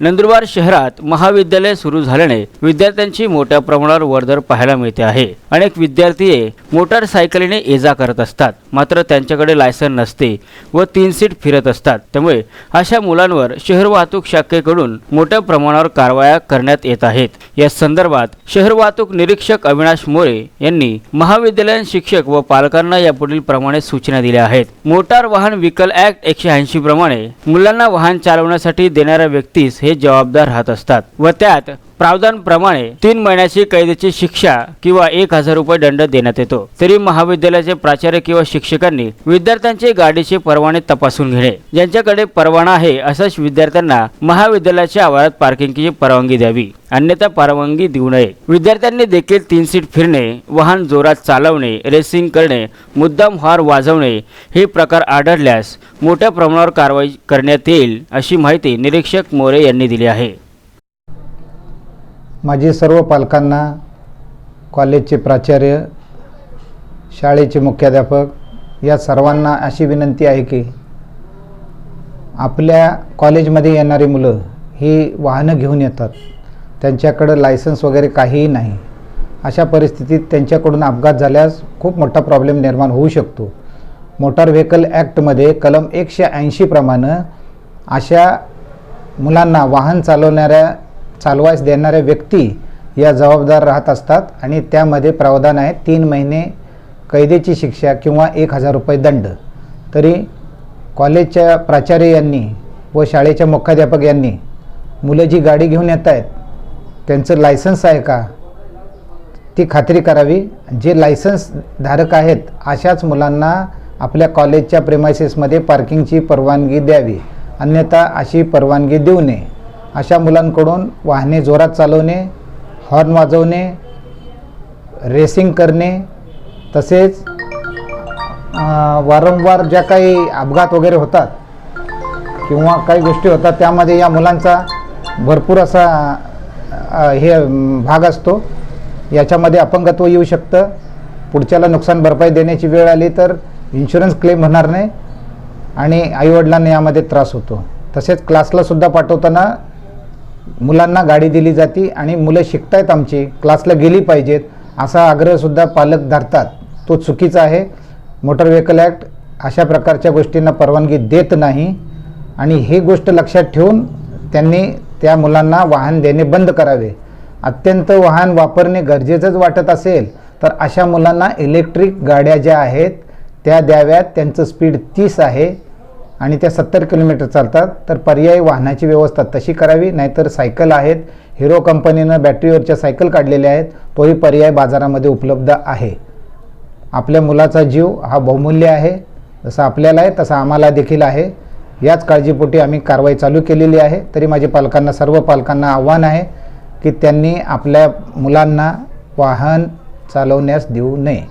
नंदुरबार शहरात महाविद्यालय सुरू झाल्याने विद्यार्थ्यांची मोठ्या प्रमाणावर वर्दळ पाहायला मिळते आहे. अनेक विद्यार्थी मोटारसायकलीने ये जा करत असतात. मात्र त्यांच्याकडे लायसन नसते व तीन सीट फिरत असतात. त्यामुळे अशा मुलांवर शहर वाहतूक शाखेकडून मोठ्या प्रमाणावर कारवाया करण्यात येत आहेत. या संदर्भात शहर वाहतूक निरीक्षक अविनाश मोरे यांनी महाविद्यालयीन शिक्षक व पालकांना यापुढील प्रमाणे सूचना दिल्या आहेत. मोटार वाहन व्हीकल ऍक्ट एकशे ऐंशी प्रमाणे मुलांना वाहन चालवण्यासाठी देणाऱ्या व्यक्तीस हे जबाबदार राहत असतात व त्यात प्रावधानप्रमाणे तीन महिन्याची कैदेची शिक्षा किंवा एक हजार रुपये दंड देण्यात येतो. तरी महाविद्यालयाचे प्राचार्य किंवा शिक्षकांनी विद्यार्थ्यांचे गाडीचे परवाने तपासून घेणे. ज्यांच्याकडे परवाना आहे अशाच विद्यार्थ्यांना महाविद्यालयाच्या आवारात पार्किंगची परवानगी द्यावी. अन्यथा परवानगी देऊ नये. विद्यार्थ्यांनी देखील तीन सीट फिरणे वाहन जोरात चालवणे रेसिंग करणे मुद्दाम हॉर वाजवणे हे प्रकार आढळल्यास मोठ्या प्रमाणावर कारवाई करण्यात येईल अशी माहिती निरीक्षक मोरे यांनी दिली आहे. माझी सर्व पालकांना कॉलेजचे प्राचार्य शाळेचे मुख्याध्यापक या सर्वांना अशी विनंती आहे की आपल्या कॉलेजमध्ये येणारी मुलं ही वाहनं घेऊन येतात. त्यांच्याकडं लायसन्स वगैरे काहीही नाही. अशा परिस्थितीत त्यांच्याकडून अपघात झाल्यास खूप मोठा प्रॉब्लेम निर्माण होऊ शकतो. मोटार व्हेकल ॲक्टमध्ये कलम एकशे ऐंशीप्रमाणे अशा मुलांना वाहन चालवणाऱ्या चालवायस देणाऱ्या व्यक्ती या जबाबदार राहत असतात आणि त्यामध्ये प्रावधान आहे तीन महिने कैदेची शिक्षा किंवा एक हजार रुपये दंड. तरी कॉलेजच्या प्राचार्य यांनी व शाळेच्या मुख्याध्यापक यांनी मुलं जी गाडी घेऊन येत आहेत त्यांचं लायसन्स आहे का? ती खात्री करावी. जे लायसन्स धारक आहेत अशाच मुलांना आपल्या कॉलेजच्या प्रेमायसेसमध्ये पार्किंगची परवानगी द्यावी. अन्यथा अशी परवानगी देऊ नये. अशा मुलांकडून वाहने जोरात चालवणे हॉर्न वाजवणे रेसिंग करणे तसेच वारंवार ज्या काही अपघात वगैरे होतात किंवा काही गोष्टी होतात त्यामध्ये या मुलांचा भरपूर असा हे भाग असतो. याच्यामध्ये अपंगत्व येऊ शकतं. पुढच्याला नुकसान भरपाई देण्याची वेळ आली तर इन्शुरन्स क्लेम होणार नाही आणि आईवडिलांना यामध्ये त्रास होतो. तसेच क्लासला सुद्धा पाठवताना मुलांना गाडी दिली जाते आणि मुलं शिकतायत आमची क्लासला गेली पाहिजेत असा आग्रहसुद्धा पालक धरतात. तो चुकीचा आहे. मोटर व्हेकल ॲक्ट अशा प्रकारच्या गोष्टींना परवानगी देत नाही आणि ही गोष्ट लक्षात ठेवून त्यांनी त्या मुलांना वाहन देणे बंद करावे. अत्यंत वाहन वापरणे गरजेचंच वाटत असेल तर अशा मुलांना इलेक्ट्रिक गाड्या ज्या आहेत त्या द्याव्यात. त्यांचं स्पीड तीस आहे. आणि त्या सत्तर किलोमीटर चालतात तर पर्यायी वाहनाची व्यवस्था तशी करावी नाहीतर सायकल आहेत हिरो कंपनीनं बॅटरीवरच्या सायकल काढलेल्या आहेत तोही पर्याय बाजारामध्ये उपलब्ध आहे. आपल्या मुलाचा जीव हा बहुमूल्य आहे जसं आपल्याला आहे तसं आम्हाला देखील आहे. याच काळजीपोटी आम्ही कारवाई चालू केलेली आहे. तरी माझ्या पालकांना सर्व पालकांना आव्हान आहे की त्यांनी आपल्या मुलांना वाहन चालवण्यास देऊ नये.